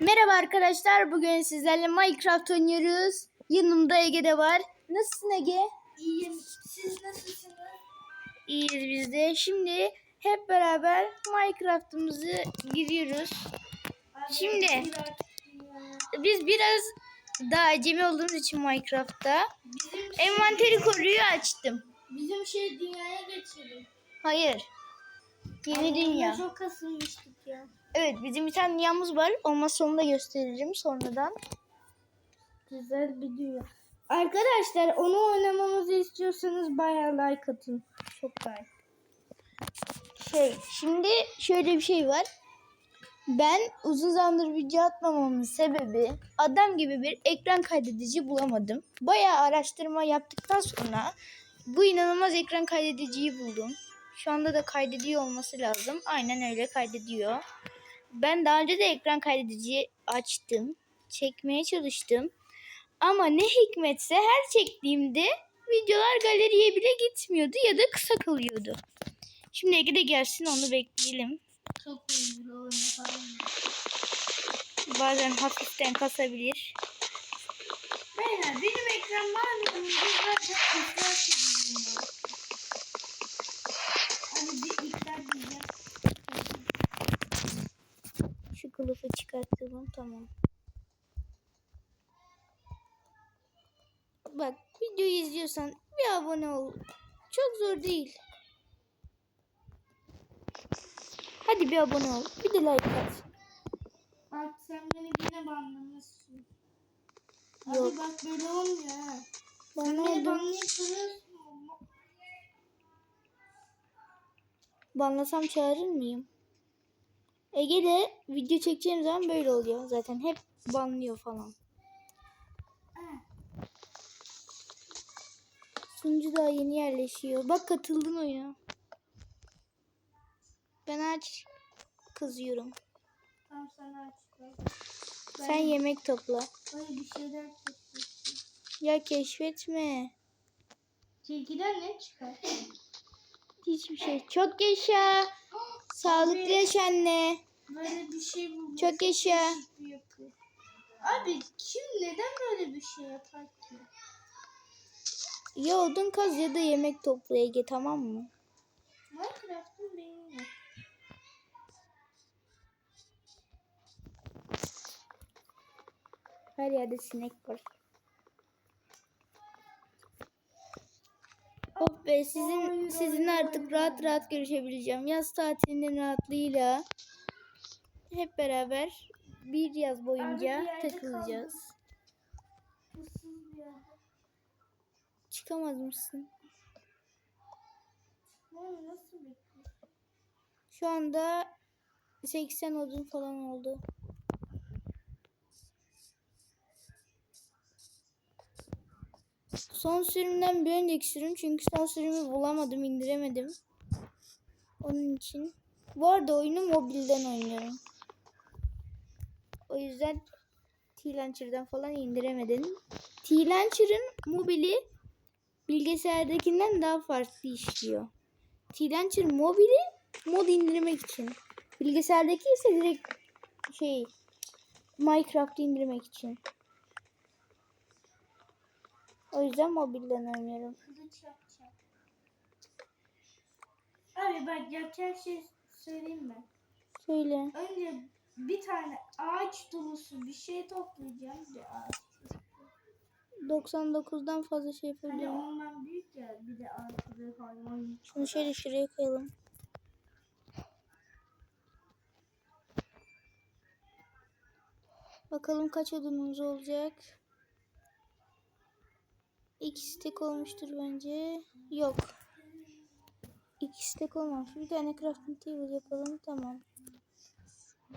Merhaba arkadaşlar. Bugün sizlerle Minecraft oynuyoruz. Yanımda Ege de var. Nasılsın Ege? İyiyim. Siz nasılsınız? İyiyiz biz de. Şimdi hep beraber Minecraft'ımızı giriyoruz. Şimdi biz biraz daha acemi olduğumuz için Minecraft'ta Bizim, envanteri koruyu açtım. bizim şey dünyaya geçelim. Hayır. Yeni dünya. Çok kasılmıştık ya. Evet bizim bir tane dünyamız var. Olmazsa onu da gösteririm sonradan. Güzel bir dünya. Arkadaşlar onu oynamamızı istiyorsanız bayağı like atın. Çok like. Şey, şimdi şöyle bir şey var. Ben uzun zamandır video atmamamın sebebi adam gibi bir ekran kaydedici bulamadım. Bayağı araştırma yaptıktan sonra bu inanılmaz ekran kaydediciyi buldum. Şu anda da kaydediyor olması lazım. Aynen öyle kaydediyor. Ben daha önce de ekran kaydediciyi açtım. Çekmeye çalıştım. Ama ne hikmetse her çektiğimde videolar galeriye bile gitmiyordu ya da kısa kalıyordu. Şimdi Ege de gelsin onu bekleyelim. Çok yapalım. Bazen hafiften kasabilir. Beyler benim ekran var mı? Zaten Şu kılıfı çıkarttım tamam. Bak videoyu izliyorsan bir abone ol. Çok zor değil. Hadi bir abone ol. Bir de like at. Bak sen beni yine banlamışsın. Yok. Abi bak böyle olmuyor ha. Ben Sen beni banlayıp Banlasam çağırır mıyım? Ege de video çekeceğim zaman böyle oluyor. Zaten hep banlıyor falan. Sunucu daha yeni yerleşiyor. Bak katıldın oyuna. Ben aç kızıyorum. Tamam sana açıkla. Sen yemek topla. Böyle bir şeyler çekiyorsun. Ya keşfetme. Tilkiden ne çıkar? Hiçbir şey. Çok yaşa. Sağlıklı yaşa anne. Böyle bir şey bulmuş. Çok yaşa. Abi kim neden böyle bir şey yapar ki? Ya odun kaz ya da yemek topla Ege tamam mı? Minecraft'ın beyni yok. Her yerde sinek var. Oh be sizin sizin artık rahat rahat görüşebileceğim. Yaz tatilinin rahatlığıyla hep beraber bir yaz boyunca bir takılacağız. Çıkamaz mısın? Şu anda 80 odun falan oldu. Son sürümden bir önceki sürüm çünkü son sürümü bulamadım, indiremedim. Onun için. Bu arada oyunu mobilden oynuyorum. O yüzden T-Launcher'dan falan indiremedim. T-Launcher'ın mobili bilgisayardakinden daha farklı işliyor. T-Launcher mobili mod indirmek için. Bilgisayardaki ise direkt şey Minecraft indirmek için. O yüzden mobilden oynuyorum. Kılıç. Abi bak yapacağım şey söyleyeyim mi? Söyle. Önce bir tane ağaç dolusu bir şey toplayacağım. Bir ağaç. 99'dan fazla şey Hani yapabilirim. orman büyük ya bir de ağaçlı hayvan. Şunu şöyle şuraya koyalım. Bakalım kaç odunumuz olacak. İki stek olmuştur bence. Yok. İki stek olmamış. Bir tane crafting table yapalım. Tamam.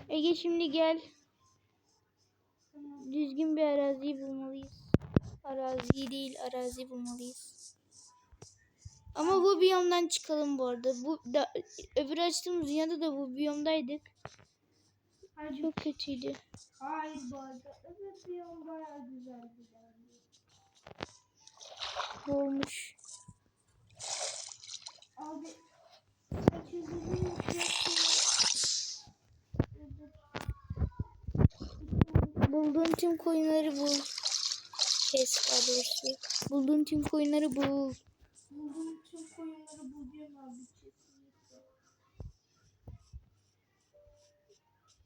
Ege şimdi gel. Düzgün bir araziyi bulmalıyız. Arazi değil arazi bulmalıyız. Ama bu biyomdan çıkalım bu arada. Bu da, öbür açtığımız dünyada da bu biyomdaydık. Hadi. Çok kötüydü. Hayır bu arada. Bir yol bayağı güzel bir yer. Olmuş. Abi. Bulduğun tüm koyunları bul. Kes doğrusu. Bulduğun tüm koyunları bul. Bulduğum tüm koyunları buluyorum abi. kesinlikle.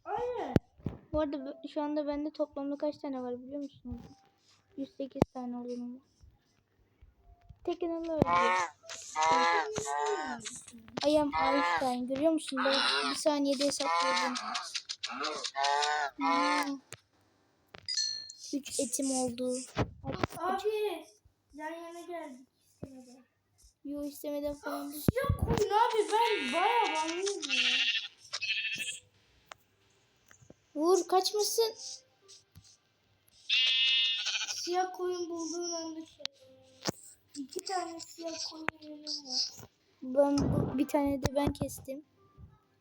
Hayır. Bu arada şu anda bende toplamda kaç tane var biliyor musunuz? 108 tane olduğunu. Tekin Allah I am Einstein. Görüyor musun? Ben bir saniyede hesapladım. Hmm. Üç etim oldu. Abi. Yan yana geldik istemeden. Yo istemeden falan. Ya koyun abi ben bayağı banlıyım ya. Vur kaçmasın. Siyah koyun bulduğun anda şey. İki tane siyah koyun yerim var. Ben bu, bir tane de ben kestim.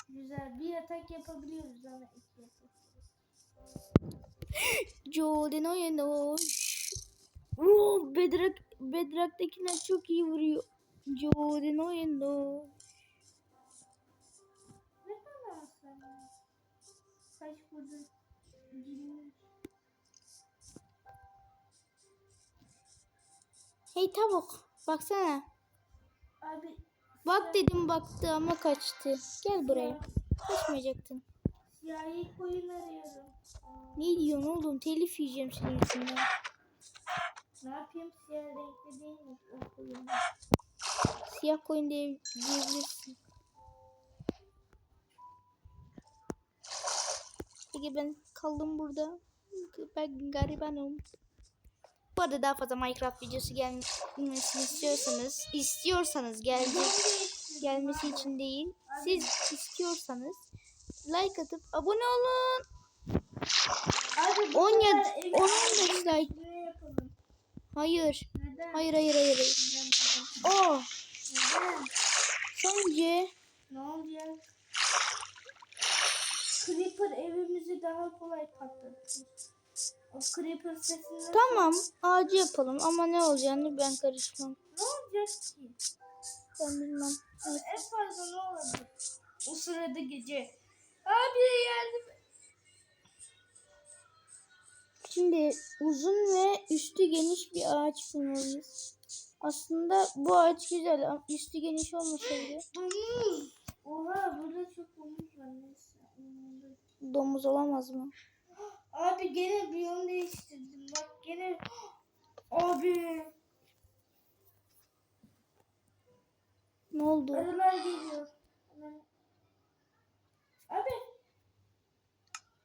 Güzel. Bir yatak yapabiliyoruz ama iki yatak. Jordan oyunu. Oo, Bedrock, Bedrock'takiler çok iyi vuruyor. Jordan oyunu. Ne kadar sana? Kaç burada? Yirmi. Hey tavuk baksana. Abi Bak dedim baktı ama kaçtı. Gel buraya. Kaçmayacaktın. siyahi koyun arıyorum. Ne diyorsun oğlum? Telif yiyeceğim senin yüzünden. ne yapayım siyah renkli değilmiş o koyun. Siyah koyun diye, diyebilirsin. Peki ben kaldım burada. Ben garibanım. Bu arada daha fazla Minecraft videosu gelmesini istiyorsanız, istiyorsanız gelecek gelmesi için değil. Siz istiyorsanız like atıp abone olun. Abi bu 10 ya kadar evi 10 15 like. Hayır. Neden? Hayır hayır hayır. hayır. Oh, Neden? sence Ne ya? Creeper evimizi daha kolay patlattı. O Creeper sesinden Tamam ağacı yapalım ama ne olacağını ben karışmam. ne olacak ki? Ben bilmem. Evet. En fazla ne olabilir? O sırada gece. Abi yardım. Şimdi uzun ve üstü geniş bir ağaç bulmalıyız. Aslında bu ağaç güzel ama üstü geniş olmasaydı Domuz. Oha burada çok domuz var neyse. Domuz olamaz mı? Abi gene biyom değiştirdim. Bak gene. Abi. Ne oldu? Arılar geliyor. Abi.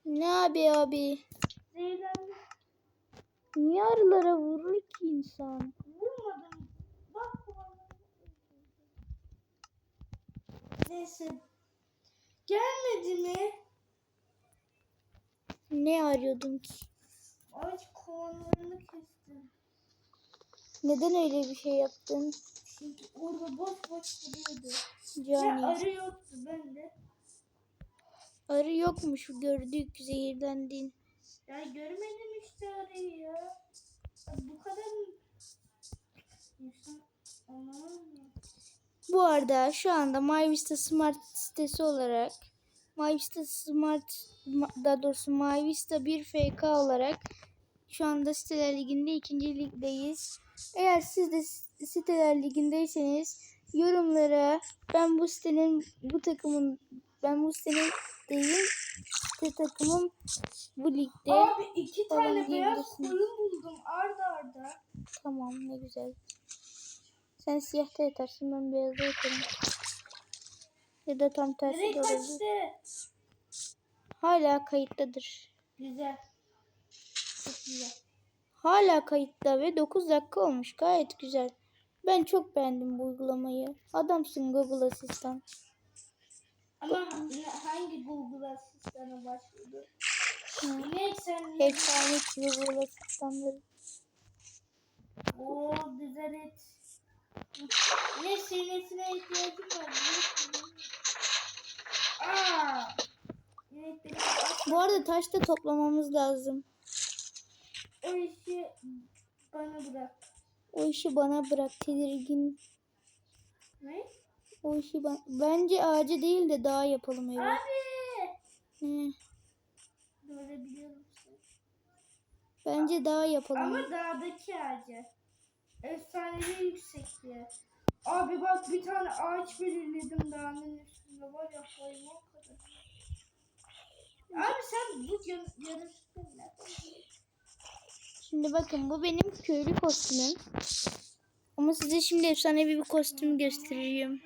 Ne abi abi? Zehirlendim. Niye arılara vurur ki insan? Vurmadım. Bak. Neyse. Gelmedi mi? Ne arıyordun ki? Ağaç kovanlarını kestim. Neden öyle bir şey yaptın? Çünkü orada boş boş duruyordu. Ve Cani. arı yoktu bende. Arı yokmuş gördük zehirlendin. Ya görmedim işte arıyı ya. Bu kadar mı? İnsan anlamaz mı? Bu arada şu anda MyVista Smart sitesi olarak MyVista Smart ma- daha doğrusu MyVista 1 FK olarak şu anda siteler liginde ikinci ligdeyiz. Eğer siz de siteler ligindeyseniz yorumlara ben bu sitenin bu takımın ben bu sitenin değil site takımım bu ligde. Abi iki tane beyaz koyun buldum arda arda. Tamam ne güzel. Sen siyahta yatarsın ben beyazda yatarım. Ya da tam tersi de olabilir. Hala kayıttadır. Güzel. Çok güzel. Hala kayıtta ve 9 dakika olmuş. Gayet güzel. Ben çok beğendim bu uygulamayı. Adamsın Google Asistan. Ama hangi Google sen ne? Efsane Google Asistanları. Oo güzel et. Ne senesine ihtiyacım var. Aa. Bu arada taş da toplamamız lazım. o işi bana bırak. O işi bana bırak tedirgin. Ne? O işi ben... Bence ağacı değil de dağa yapalım evi. Abi. Hı. Böyle biliyor musun? Bence daha yapalım. Ama dağdaki ağacı. Efsanevi yüksekliği. Abi bak bir tane ağaç belirledim dağın üstünde var ya hayvan kadar. Abi sen bu yan- buluyorsun? Şimdi bakın bu benim köylü kostümüm. Ama size şimdi efsanevi bir kostüm göstereyim.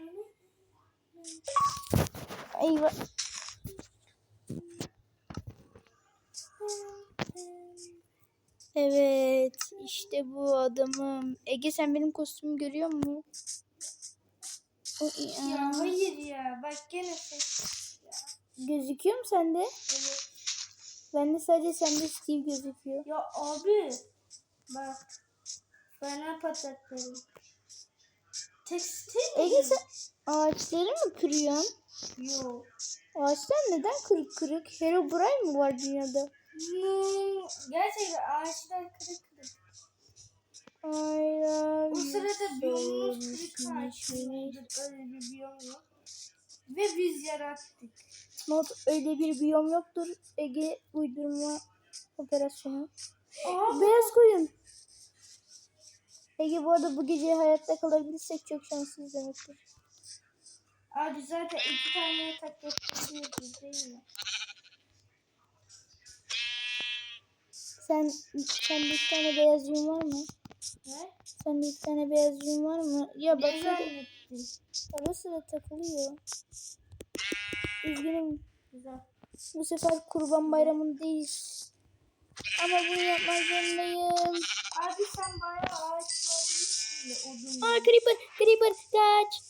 Eyvah. Evet, işte bu adamım. Ege sen benim kostümü görüyor musun? Ya hayır ya bak gene ses. Gözüküyor mu sende? Evet. Bende sadece sende Steve gözüküyor. Ya abi bak fena patatlarım. Tekstil? Ege sen ağaçları mı kırıyorsun? Yok. Ağaçlar neden kırık kırık? Herobrine mı var dünyada? No. Gerçekten ağaçlar kırık kırık. Aynen. O sırada biyomumuz kırık ağaçlardır. Öyle bir biyom yok. Ve biz yarattık. Not öyle bir biyom yoktur. Ege uydurma operasyonu. Aa, Beyaz koyun. Ege bu arada bu gece hayatta kalabilirsek çok şanslıyız demektir. Abi zaten iki tane yatak yapabiliyoruz değil mi? Sen sende iki tane beyaz yün var mı? Ne? Sende iki tane beyaz yün var mı? Ya bak Ne şöyle zannettin? ara sıra takılıyor. Üzgünüm. Güzel. Bu sefer kurban bayramındayız. Ama bunu yapmak zorundayım. Abi sen bayağı değilsin de odun. Aa Creeper, Creeper kaç.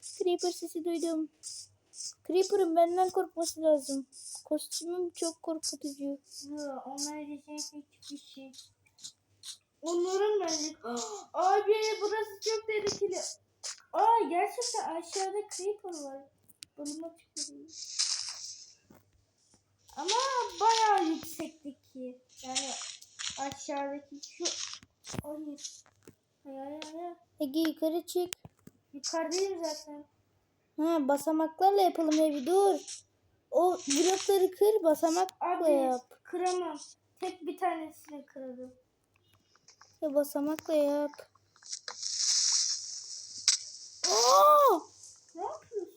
Creeper sesi duydum. Creeper'ın benden korkması lazım. Kostümüm çok korkutucu. Onlar diyecek hiçbir şey. Onların bence. Abi burası çok tehlikeli. Aa gerçekten aşağıda creeper var. Bulmak çıkıyor. Ama bayağı yüksekteki. Yani aşağıdaki şu. Hayır. Hayır hayır. Ege yukarı çık. Yukarıdayım zaten. Ha basamaklarla yapalım evi dur. O blokları kır basamakla Abi yap. kıramam. Tek bir tanesini kırarım. Ya basamakla yap. Aa! Ne yapıyorsun?